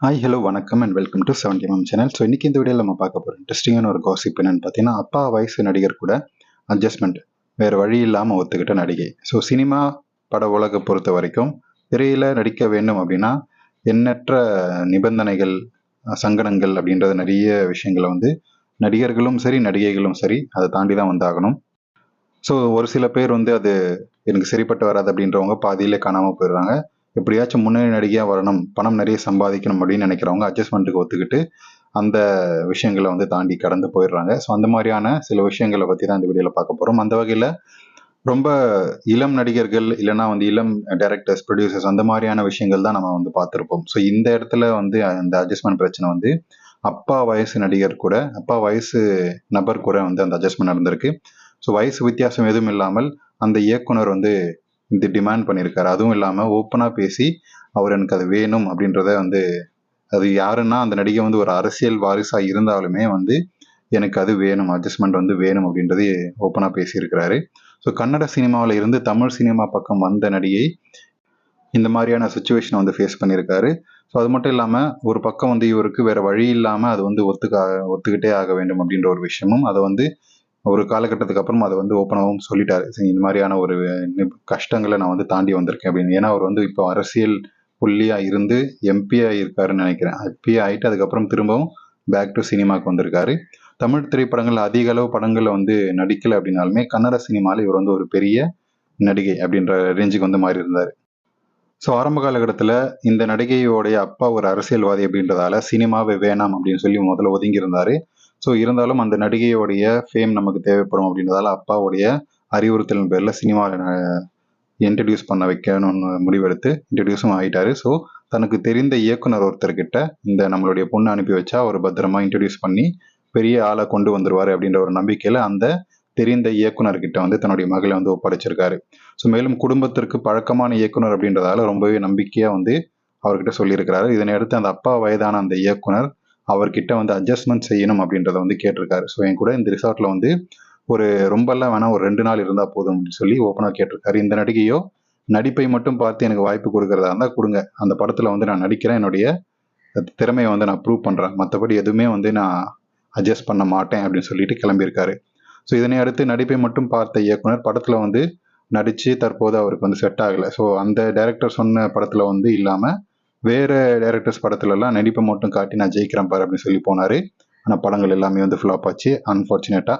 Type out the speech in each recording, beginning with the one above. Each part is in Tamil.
ஹாய் ஹலோ வணக்கம் and welcome to seventy ma'am channel so இன்றைக்கி இந்த வீடியோவில் நம்ம பார்க்க போகிறோம் இன்ட்ரெஸ்டிங்கான ஒரு காசிப் என்னென்னு பார்த்தீங்கன்னா அப்பா வயசு நடிகர் கூட அட்ஜஸ்ட்மெண்ட் வேறு வழி இல்லாமல் ஒத்துக்கிட்ட நடிகை. ஸோ சினிமா பட உலக பொறுத்த வரைக்கும் திரையில் நடிக்க வேண்டும் அப்படின்னா எண்ணற்ற நிபந்தனைகள் சங்கடங்கள் அப்படின்றது நிறைய விஷயங்களை வந்து நடிகர்களும் சரி நடிகைகளும் சரி அதை தாண்டி தான் வந்தாகணும். ஸோ ஒரு சில பேர் வந்து அது எனக்கு சரிப்பட்டு வராது அப்படின்றவங்க பாதியிலே காணாமல் போயிடுறாங்க. எப்படியாச்சும் முன்னணி நடிகையாக வரணும் பணம் நிறைய சம்பாதிக்கணும் அப்படின்னு நினைக்கிறவங்க அட்ஜஸ்ட்மெண்ட்டுக்கு ஒத்துக்கிட்டு அந்த விஷயங்களை வந்து தாண்டி கடந்து போயிடுறாங்க. ஸோ அந்த மாதிரியான சில விஷயங்களை பற்றி தான் இந்த வீடியோவில் பார்க்க போகிறோம் அந்த வகையில் ரொம்ப இளம் நடிகர்கள் இல்லைன்னா வந்து இளம் டைரக்டர்ஸ் ப்ரொடியூசர்ஸ் அந்த மாதிரியான விஷயங்கள் தான் நம்ம வந்து பார்த்துருப்போம். ஸோ இந்த இடத்துல வந்து அந்த அட்ஜஸ்ட்மெண்ட் பிரச்சனை வந்து அப்பா வயசு நடிகர் கூட அப்பா வயசு நபர் கூட வந்து அந்த அட்ஜஸ்ட்மெண்ட் நடந்திருக்கு. ஸோ வயசு வித்தியாசம் எதுவும் இல்லாமல் அந்த இயக்குனர் வந்து இது டிமாண்ட் பண்ணியிருக்காரு அதுவும் இல்லாமல் ஓப்பனாக பேசி அவர் எனக்கு அது வேணும் அப்படின்றத வந்து அது யாருன்னா அந்த நடிகை வந்து ஒரு அரசியல் வாரிசாக இருந்தாலுமே வந்து எனக்கு அது வேணும் அட்ஜஸ்ட்மெண்ட் வந்து வேணும் அப்படின்றது ஓப்பனாக பேசியிருக்கிறாரு. ஸோ கன்னட சினிமாவில் இருந்து தமிழ் சினிமா பக்கம் வந்த நடிகை இந்த மாதிரியான சுச்சுவேஷனை வந்து ஃபேஸ் பண்ணியிருக்காரு. ஸோ அது மட்டும் இல்லாமல் ஒரு பக்கம் வந்து இவருக்கு வேற வழி இல்லாமல் அது வந்து ஒத்துக்க ஒத்துக்கிட்டே ஆக வேண்டும் அப்படின்ற ஒரு விஷயமும் அதை வந்து ஒரு காலகட்டத்துக்கு அப்புறம் அதை வந்து ஓப்பனாகவும் சொல்லிட்டாரு. சரி இந்த மாதிரியான ஒரு கஷ்டங்களை நான் வந்து தாண்டி வந்திருக்கேன் அப்படின்னு. ஏன்னா அவர் வந்து இப்போ அரசியல் புள்ளியாக இருந்து எம்பியாக இருக்காருன்னு நினைக்கிறேன். எம்பி ஆகிட்டு அதுக்கப்புறம் திரும்பவும் பேக் டு சினிமாவுக்கு வந்திருக்காரு. தமிழ் திரைப்படங்கள் அதிக அளவு படங்களில் வந்து நடிக்கலை அப்படின்னாலுமே கன்னட சினிமாவில் இவர் வந்து ஒரு பெரிய நடிகை அப்படின்ற ரேஞ்சுக்கு வந்து மாறி இருந்தார். ஸோ ஆரம்ப காலகட்டத்தில் இந்த நடிகையோடைய அப்பா ஒரு அரசியல்வாதி அப்படின்றதால சினிமாவே வேணாம் அப்படின்னு சொல்லி முதல்ல ஒதுங்கியிருந்தாரு ஸோ இருந்தாலும் அந்த நடிகையோடைய ஃபேம் நமக்கு தேவைப்படும் அப்படின்றதால அப்பாவுடைய அறிவுறுத்தலின் பேரில் சினிமாவில் இன்ட்ரடியூஸ் பண்ண வைக்கணும்னு முடிவெடுத்து இன்ட்ரடியூஸும் ஆகிட்டாரு ஸோ தனக்கு தெரிந்த இயக்குனர் ஒருத்தர்கிட்ட இந்த நம்மளுடைய பொண்ணு அனுப்பி வச்சா அவர் பத்திரமா இன்ட்ரடியூஸ் பண்ணி பெரிய ஆளை கொண்டு வந்துருவார் அப்படின்ற ஒரு நம்பிக்கையில் அந்த தெரிந்த இயக்குனர்கிட்ட வந்து தன்னுடைய மகளை வந்து ஒப்படைச்சிருக்காரு. ஸோ மேலும் குடும்பத்திற்கு பழக்கமான இயக்குனர் அப்படின்றதால ரொம்பவே நம்பிக்கையாக வந்து அவர்கிட்ட சொல்லியிருக்கிறாரு. இதனை அடுத்து அந்த அப்பா வயதான அந்த இயக்குனர் அவர்கிட்ட வந்து அட்ஜஸ்ட்மெண்ட் செய்யணும் அப்படின்றத வந்து கேட்டிருக்காரு. ஸோ என் கூட இந்த ரிசார்ட்ல வந்து ஒரு ரொம்பலாம் வேணாம் ஒரு ரெண்டு நாள் இருந்தால் போதும் அப்படின்னு சொல்லி ஓப்பனாக கேட்டிருக்காரு. இந்த நடிகையோ நடிப்பை மட்டும் பார்த்து எனக்கு வாய்ப்பு கொடுக்கறதா இருந்தால் கொடுங்க. அந்த படத்தில் வந்து நான் நடிக்கிறேன். என்னுடைய திறமையை வந்து நான் ப்ரூவ் பண்ணுறேன் மற்றபடி எதுவுமே வந்து நான் அட்ஜஸ்ட் பண்ண மாட்டேன் அப்படின்னு சொல்லிட்டு கிளம்பியிருக்காரு. ஸோ இதனை அடுத்து நடிப்பை மட்டும் பார்த்த இயக்குனர் படத்தில் வந்து நடித்து தற்போது அவருக்கு வந்து செட் ஆகலை. ஸோ அந்த டைரக்டர் சொன்ன படத்தில் வந்து இல்லாமல் வேறு டேரக்டர்ஸ் படத்துலலாம் நடிப்பை மட்டும் காட்டி நான் ஜெயிக்கிறேன் பாரு அப்படின்னு சொல்லி போனார். ஆனால் படங்கள் எல்லாமே வந்து ஃப்ளாப் ஆச்சு. அன்ஃபார்ச்சுனேட்டாக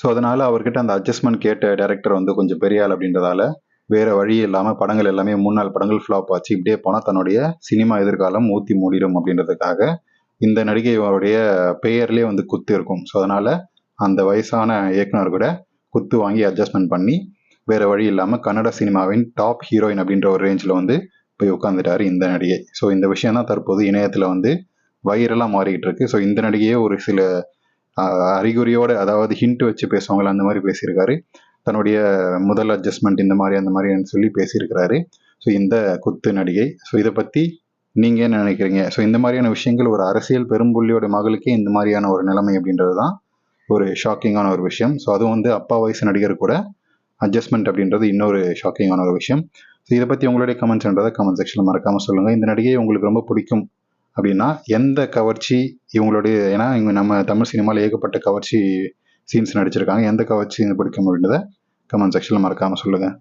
ஸோ அதனால் அவர்கிட்ட அந்த அட்ஜஸ்ட்மெண்ட் கேட்ட டேரக்டர் வந்து கொஞ்சம் பெரிய ஆள் அப்படின்றதால வேறு வழி இல்லாமல் படங்கள் எல்லாமே மூணு நாள் படங்கள் ஃப்ளாப் ஆச்சு. இப்படியே போனால் தன்னுடைய சினிமா எதிர்காலம் ஊற்றி மூடிடும் அப்படின்றதுக்காக இந்த நடிகையோடைய பெயர்லேயே வந்து குத்து இருக்கும். ஸோ அதனால் அந்த வயசான இயக்குனர் கூட குத்து வாங்கி அட்ஜஸ்ட்மெண்ட் பண்ணி வேறு வழி இல்லாமல் கன்னட சினிமாவின் டாப் ஹீரோயின் அப்படின்ற ஒரு ரேஞ்சில் வந்து போய் உட்காந்துட்டாரு இந்த நடிகை. ஸோ இந்த விஷயம் தான் தற்போது இணையத்தில் வந்து வைரலாக மாறிக்கிட்டு இருக்கு ஸோ இந்த நடிகையே ஒரு சில அறிகுறியோட அதாவது ஹிண்ட் வச்சு பேசுவாங்கள அந்த மாதிரி பேசியிருக்காரு. தன்னுடைய முதல் அட்ஜஸ்ட்மெண்ட் இந்த மாதிரி அந்த மாதிரின்னு சொல்லி பேசியிருக்கிறாரு. ஸோ இந்த குத்து நடிகை. ஸோ இதை பற்றி நீங்கள் என்ன நினைக்கிறீங்க? ஸோ இந்த மாதிரியான விஷயங்கள் ஒரு அரசியல் பெரும்புள்ளியோட மகளுக்கே இந்த மாதிரியான ஒரு நிலைமை அப்படின்றது தான் ஒரு ஷாக்கிங்கான ஒரு விஷயம். ஸோ அதுவும் வந்து அப்பா வயசு நடிகர் கூட அட்ஜஸ்ட்மெண்ட் அப்படின்றது இன்னொரு ஷாக்கிங்கான ஒரு விஷயம். ஸோ இதை பற்றி உங்களுடைய கமெண்ட்ஸ்ன்றதை கமெண்ட் செக்ஷனில் மறக்காமல் சொல்லுங்கள் இந்த நடிகை உங்களுக்கு ரொம்ப பிடிக்கும் அப்படின்னா எந்த கவர்ச்சி இவங்களுடைய ஏன்னா இவங்க நம்ம தமிழ் சினிமாவில் ஏகப்பட்ட கவர்ச்சி சீன்ஸ் நடிச்சிருக்காங்க. எந்த கவர்ச்சி பிடிக்கும் அப்படின்றத கமெண்ட் செக்ஷனில் மறக்காமல் சொல்லுங்கள்